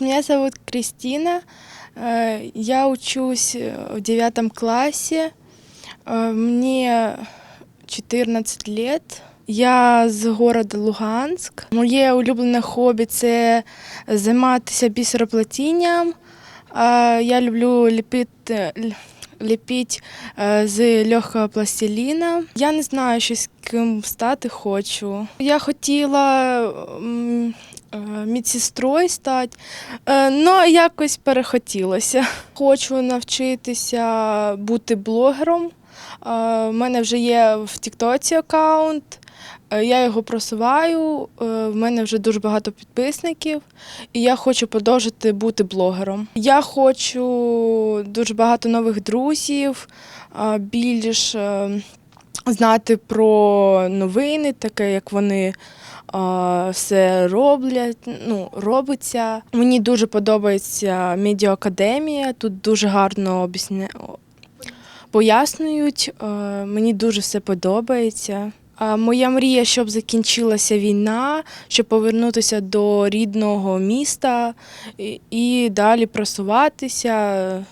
меня зовут Кристина. Э, Я учусь э, в девятом классе. Э, Мне 14 лет. Я з города Луганськ. Моє улюблене хобі це займатися бісероплетінням. Е, Я люблю ліпити, ліпити е, з легкого пластиліна. Я не знаю, що з ким стати хочу. Я хотіла м, е, медсестрою стати, але якось перехотілося. Хочу навчитися бути блогером. Е, У мене вже є в Тіктоці аккаунт. Е, Я його просуваю, е, в мене вже дуже багато підписників, і я хочу продовжити бути блогером. Я хочу дуже багато нових друзів, е, більш е, знати про новини, таке як вони е, все роблять, ну, робиться. Мені дуже подобається медіаакадемія, тут дуже гарно об'ясня... пояснюють. Мені дуже все подобається. Моя мрія, щоб закінчилася війна, щоб повернутися до рідного міста і далі просуватися.